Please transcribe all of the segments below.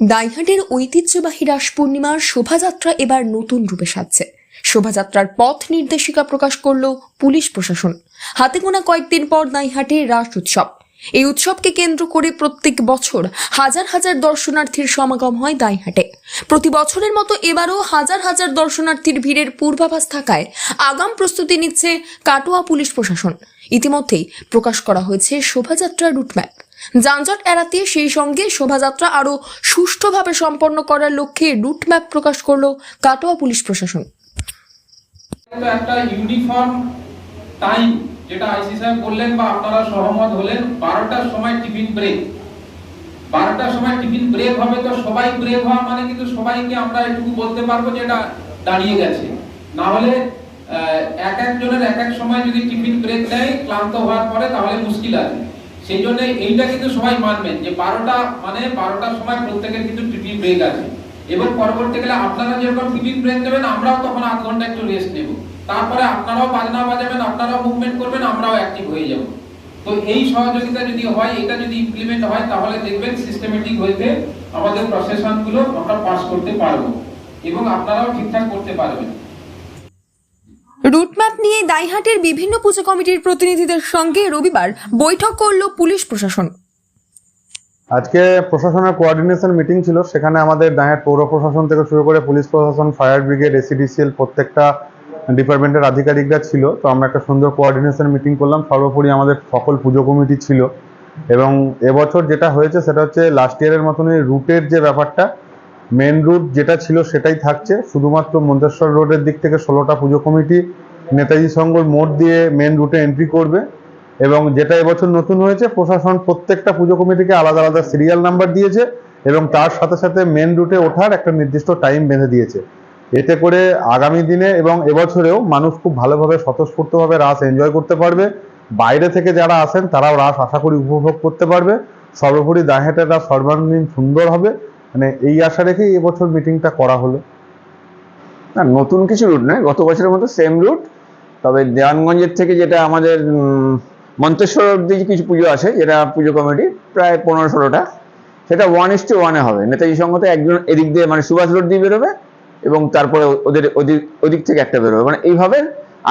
দাইহাটের ঐতিহ্যবাহী রাস পূর্ণিমার শোভাযাত্রা এবার নতুন রূপে সাজছে। শোভাযাত্রার পথ নির্দেশিকা প্রকাশ করল পুলিশ প্রশাসন। হাতে গোনা কয়েকদিন পর দাইহাটে রাস উৎসব। এই উৎসবকে কেন্দ্র করে প্রত্যেক বছর হাজার হাজার দর্শনার্থীর সমাগম হয় দাইহাটে। প্রতি বছরের মতো এবারও হাজার হাজার দর্শনার্থীর ভিড়ের পূর্বাভাস থাকায় আগাম প্রস্তুতি নিচ্ছে কাটোয়া পুলিশ প্রশাসন। ইতিমধ্যেই প্রকাশ করা হয়েছে শোভাযাত্রার রুটম্যাপ। যানজট এড়াতে সেই সঙ্গে শোভাযাত্রা আরও সুষ্ঠুভাবে সম্পন্ন করার লক্ষ্যে রুটম্যাপ প্রকাশ করল কাটোয়া পুলিশ প্রশাসন। একটা ইউনিফর্ম টাইম যেটা আইসি সাহেব বললেন বা আপনারা সহমত হলেন, বারোটার সময় টিফিন ব্রেক বারোটার সময় টিফিন ব্রেক হবে তো সবাই ব্রেক হওয়া মানে কিন্তু সবাইকে আমরা এটুকু বলতে পারব যে এটা দাঁড়িয়ে গেছে। না হলে এক একজনের এক এক সময় যদি টিফিন ব্রেক দেয়, ক্লান্ত হওয়ার পরে তাহলে মুশকিল আছে। সেই জন্য এইটা কিন্তু সবাই মানবেন যে বারোটা মানে বারোটার সময় প্রত্যেকের কিন্তু টিফিন ব্রেক আছে এবং পরবর্তীকালে আপনারা যখন টিফিন ব্রেক নেবেন আমরাও তখন আধ ঘণ্টা একটু রেস্ট নেব। তারপরে আপনারাও বাজনা বাজাবেন, আপনারাও মুভমেন্ট করবেন, আমরাও অ্যাক্টিভ হয়ে যাব। তো এই সহযোগিতা যদি হয়, এটা যদি ইমপ্লিমেন্ট হয়, তাহলে দেখবেন সিস্টেমেটিক হইতে আমাদের প্রসেশনগুলো আমরা পাস করতে পারব। এবং আপনারাও ঠিকঠাক করতে পারবেন। রুটম্যাপ নিয়ে দাইহাটের বিভিন্ন পুজো কমিটির প্রতিনিধিদের সঙ্গে রবিবার বৈঠক করল পুলিশ প্রশাসন। আজকে প্রশাসনের কোঅর্ডিনেশন মিটিং ছিল, সেখানে আমাদের দাঁড়াট পৌর প্রশাসন থেকে শুরু করে পুলিশ প্রশাসন ফায়ার ব্রিগেড এসিডিসিএল প্রত্যেকটা ডিপার্টমেন্টের আধিকারিকরা ছিল। তো আমরা একটা সুন্দর কোঅর্ডিনেশন মিটিং করলাম। সর্বোপরি আমাদের সকল পুজো কমিটি ছিল। এবং এবছর যেটা হয়েছে, সেটা হচ্ছে লাস্ট ইয়ারের মতনই রুটের যে ব্যাপারটা মেন রুট যেটা ছিল সেটাই থাকছে। শুধুমাত্র মন্তেশ্বর রোডের দিক থেকে ষোলোটা পুজো কমিটি নেতাজি সংঘর মোড় দিয়ে মেন রুটে এন্ট্রি করবে এবং যেটা এবছর নতুন হয়েছে, প্রশাসন প্রত্যেকটা পুজো কমিটিকে আলাদা আলাদা সিরিয়াল নাম্বার দিয়েছে এবং তার সাথে সাথে মেন রুটে ওঠার একটা নির্দিষ্ট টাইম বেঁধে দিয়েছে। এতে করে আগামী দিনে এবং এবছরেও মানুষ খুব ভালোভাবে, স্বতঃস্ফূর্তভাবে রাস এনজয় করতে পারবে। বাইরে থেকে যারা আসেন, তারাও রাস আশা করি উপভোগ করতে পারবে। সর্বোপরি দাহেটের রাস সর্বাঙ্গীন সুন্দর হবে। মানে এই আশা রেখেই এবছর মিটিংটা করা হলো। না, নতুন কিছু রুট নয়, গত বছরের মতো সেম রুট তবে দেওয়ানগঞ্জের থেকে যেটা আমাদের মন্তেশ্বর অব্দি কিছু পুজো আছে যেটা পুজো কমিটি, প্রায় পনেরো ষোলোটা। সেটা ওয়ান ইস টু ওয়ানে হবে। নেতাজি সঙ্গতে একজন এদিক দিয়ে মানে সুভাষ রোড দিয়ে বেরোবে এবং তারপরে ওদের ওদিক ওদিক থেকে একটা বেরোবে। মানে এইভাবে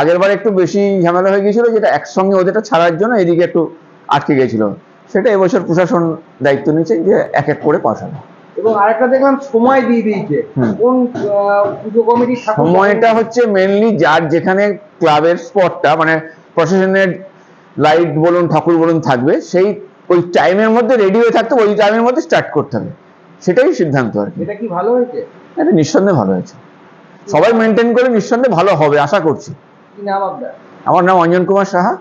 আগের বার একটু বেশি ঝামেলা হয়ে গিয়েছিল, যেটা একসঙ্গে ওদেরটা ছাড়ার জন্য এদিকে একটু আটকে গেছিল সেটা এবছর প্রশাসন দায়িত্ব নিয়েছে যে এক এক করে পাঠানো এবং আরেকটা দেখলাম সময় দিয়ে দিয়েছে। কোন পুজো কমিটির সময়টা হচ্ছে মেনলি যার যেখানে ক্লাবের স্পটটা মানে প্রশাসনের লাইট বলুন ঠাকুর বলুন থাকবে সেই ওই টাইমের মধ্যে রেডি হয়ে থাকতে ওই টাইমের মধ্যে স্টার্ট করতে হবে। সেটাই সিদ্ধান্ত আর কি। এটা কি ভালো হয়েছে? এটা নিঃসন্দেহে ভালো হয়েছে। সবাই মেনটেন করে নিঃসন্দেহে ভালো হবে আশা করছি। কি নাম আপনার? আমার নাম অঞ্জন কুমার সাহা।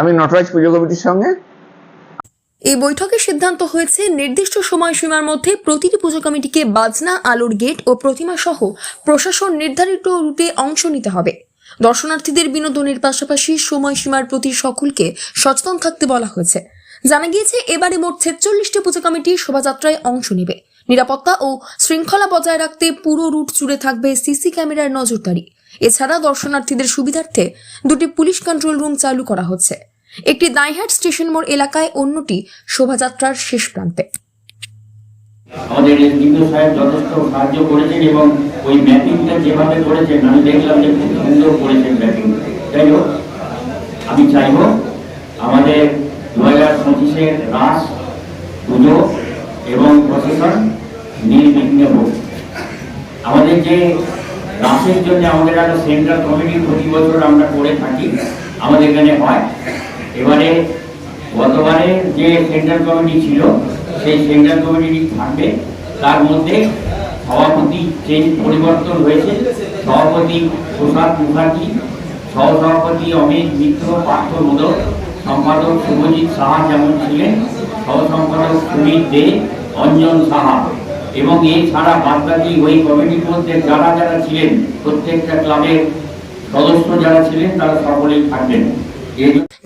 আমি নটরাজ পুজো কমিটির সঙ্গে। এই বৈঠকে সিদ্ধান্ত হয়েছে নির্দিষ্ট সময়সীমার মধ্যে প্রতিটি পুজো কমিটিকে বাজনা, আলোর গেট ও প্রতিমা সহ প্রশাসন নির্ধারিত রুটে অংশ নিতে হবে। দর্শনার্থীদের বিনোদনের পাশাপাশি সময়সীমার প্রতি সকলকে সচেতন থাকতে বলা হয়েছে। জানা গিয়েছে, এবারে মোট ছেচল্লিশটি পুজো কমিটি শোভাযাত্রায় অংশ নেবে। নিরাপত্তা ও শৃঙ্খলা বজায় রাখতে পুরো রুট জুড়ে থাকবে সিসি ক্যামেরার নজরদারি। এছাড়া দর্শনার্থীদের সুবিধার্থে দুটি পুলিশ কন্ট্রোল রুম চালু করা হচ্ছে। একটি দাইহাট স্টেশন মোড় এলাকায় অন্যটি শোভাযাত্রার শেষ প্রান্তে। আমাদের এসডিপিও সাহেব যথেষ্ট সাহায্য করেছেন এবং ওই ম্যাপিংটা যেভাবে করেছেন, আমি দেখলাম যে খুব সুন্দর করেছেন ম্যাপিং। যাই হোক, আমি চাইব আমাদের দু হাজার পঁচিশের রাস, পুজো এবং প্রশাসন নির্বিঘ্ন হোক। আমাদের যে রাসের জন্য আমাদের একটা সেন্ট্রাল কমিটি প্রতি বছর আমরা করে থাকি, আমাদের এখানে হয়। এবারে গতবারে যে সেন্ট্রাল কমিটি ছিল, সেই সেন্ট্রাল কমিটি থাকবে। তার মধ্যে সভাপতি চেঞ্জ পরিবর্তন হয়েছে। সভাপতি প্রসাদ মুখার্জি, সহসভাপতি অমিত মিত্র, পার্থ মোদক, সম্পাদক শুভজিৎ সাহা যেমন ছিলেন সহ সম্পাদক সুমিত দে, অঞ্জন সাহা। এবং এছাড়া বাদবাকি ওই কমিটির মধ্যে যারা যারা ছিলেন, প্রত্যেকটা ক্লাবের সদস্য যারা ছিলেন, তারা সকলেই থাকবেন।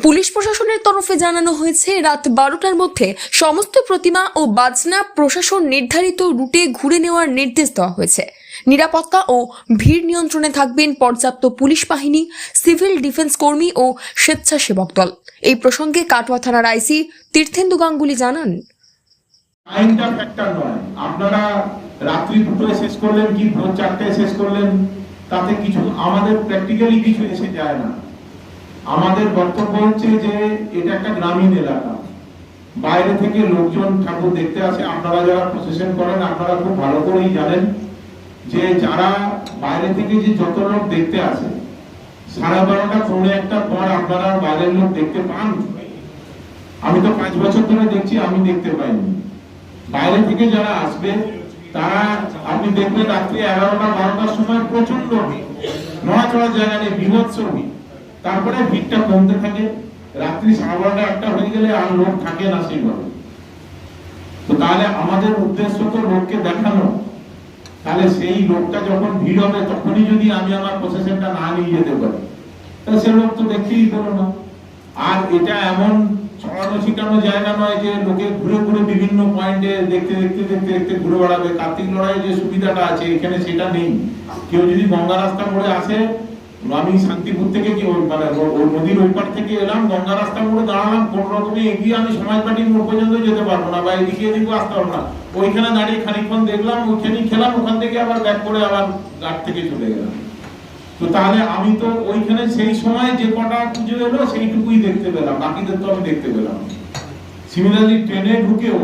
পুলিশ প্রশাসনের তরফে জানানো হয়েছে, রাত বারোটার মধ্যে সমস্ত প্রতিমা ও বাজনা প্রশাসন নির্ধারিত রুটে ঘুরে নেওয়ার নির্দেশ দেওয়া হয়েছে। নিরাপত্তা ও ভিড় নিয়ন্ত্রণে থাকবেন পর্যাপ্ত পুলিশ বাহিনী, সিভিল ডিফেন্স কর্মী ও স্বেচ্ছাসেবক দল। এই প্রসঙ্গে কাটোয়া থানার আইসি তীর্থেন্দু গাঙ্গুলি জানান। টাইমটা ফ্যাক্টর নয়। আপনারা রাত্রি দুটোয় শেষ করলেন কি ভোর চারটায় শেষ করলেন? তাতে কিছু আমাদের প্র্যাকটিক্যালি কিছু এসে যায় না। আমাদের বক্তব্য হচ্ছে যে, এটা একটা গ্রামীণ এলাকা। বাইরে থেকে লোকজন ঠাকুর দেখতে আসে। আপনারা যারা প্রসেশন করেন, আপনারা খুব ভালো করেই জানেন যে, যারা বাইরে থেকে যে যত লোক দেখতে আসে, সাড়ে বারোটা, পৌনে একটা পর আপনারা বাইরের লোক দেখতে পান? আমি তো পাঁচ বছর ধরে দেখছি, আমি দেখতে পাইনি। বাইরে থেকে যারা আসবে, তারা, আপনি দেখবেন রাত্রি এগারোটা, বারোটার সময় প্রচণ্ড নড়াচড়ার জায়গা নেই, বিভৎস ভিড়। তারপরে ভিড়টা কমতে থাকে। রাত্রি সাড়ে বারোটা, একটা হয়ে গেলে আর লোক থাকে না সেইভাবে। তো তাহলে আমাদের উদ্দেশ্য তো লোককে দেখানো। তাহলে সেই লোকটা যখন ভিড় হবে, তখনই যদি আমি আমার প্রসেশনটা না নিয়ে যেতে পারি তাহলে সে লোক তো দেখতেই পেল না। আর এটা এমন ছড়ানো ছিটানো জায়গা নয় যে লোকে ঘুরে ঘুরে বিভিন্ন পয়েন্টে দেখতে দেখতে দেখতে দেখতে ঘুরে বেড়াবে। কার্তিক লড়াইয়ের যে সুবিধাটা আছে, এখানে সেটা নেই। কেউ যদি গঙ্গা রাস্তা মোড়ে আসে আমি শান্তিপুর থেকে কি মানে ওই নদীর ওই পার থেকে এলাম, গঙ্গা রাস্তা মোড়ে দাঁড়ালাম, কোন রকমে এগিয়ে আমি সমাজবাড়ি মোড় পর্যন্ত যেতে পারব না বা এদিকে এদিকে আসতে পারব না। ওইখানে দাঁড়িয়ে খানিকক্ষণ দেখলাম, ওইখানেই খেলাম, ওখান থেকে আবার ব্যাক করে আবার ঘাট থেকে চলে গেলাম। তো তাহলে আমি তো ওইখানে সেই সময় যে কটা পুজো এলো, সেইটুকুই দেখতে পেলাম, বাকিদের তো আমি দেখতে পেলাম সিমিলারলি ট্রেনে ঢুকেও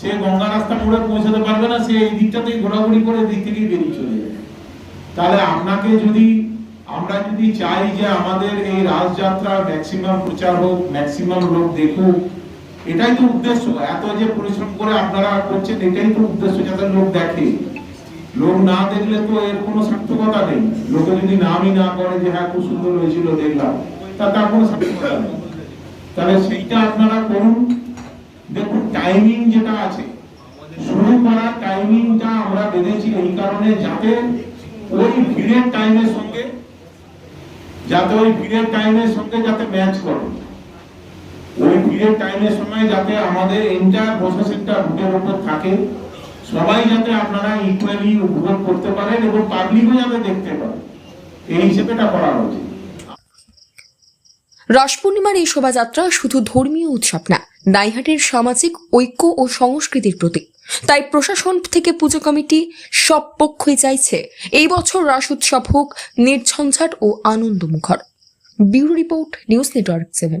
সে গঙ্গা রাস্তা মোড়ে পৌঁছাতে পারবে না, সে এই দিকটাতেই ঘোরাঘুরি করে দিক থেকেই বেরিয়ে চলে যাবে তাহলে আপনাকে যদি আমরা যদি চাই যে আমাদের এই রাজযাত্রা ম্যাক্সিমাম প্রচার হোক ম্যাক্সিমাম লোক দেখুক, এটাই তো উদ্দেশ্য। এত যে পরিশ্রম করে আপনারা করছেন, এটাই তো উদ্দেশ্য যাতে লোক দেখে। লোক না দেখলে তো এর কোনো সার্থকতা নেই। লোকে যদি নামই না করে যে হ্যাঁ খুব সুন্দর হয়েছিল, দেখলাম, তা তার কোনো সার্থকতা নেই। তাহলে সেইটা আপনারা করুন। দেখুন টাইমিং যেটা আছে, শুরু করার টাইমিংটা আমরা বেঁধেছি এই কারণে যাতে ওই ভিড়ের টাইমের সঙ্গে যাতে ওই পিরিয়ড টাইমের সঙ্গে যাতে ম্যাচ করে। ওই পিরিয়ড টাইমের সময় যাতে আমাদের এন্টার প্রসেসিংটা রুটের উপর থাকে, সবাই যাতে আপনারা ইকুয়ালি উপভোগ করতে পারেন এবং পাবলিকও যাতে দেখতে পারে এই হিসেবে এটা করা হয়েছে রাস পূর্ণিমার এই শোভাযাত্রা শুধু ধর্মীয় উৎসব না, নাইহাটের সামাজিক, ঐক্য ও সংস্কৃতির প্রতীক। তাই প্রশাসন থেকে পুজো কমিটি সব পক্ষই চাইছে এই বছর রাস উৎসব হোক, নির্ঝঞ্ঝাট ও আনন্দমুখর। Bureau report news network seven.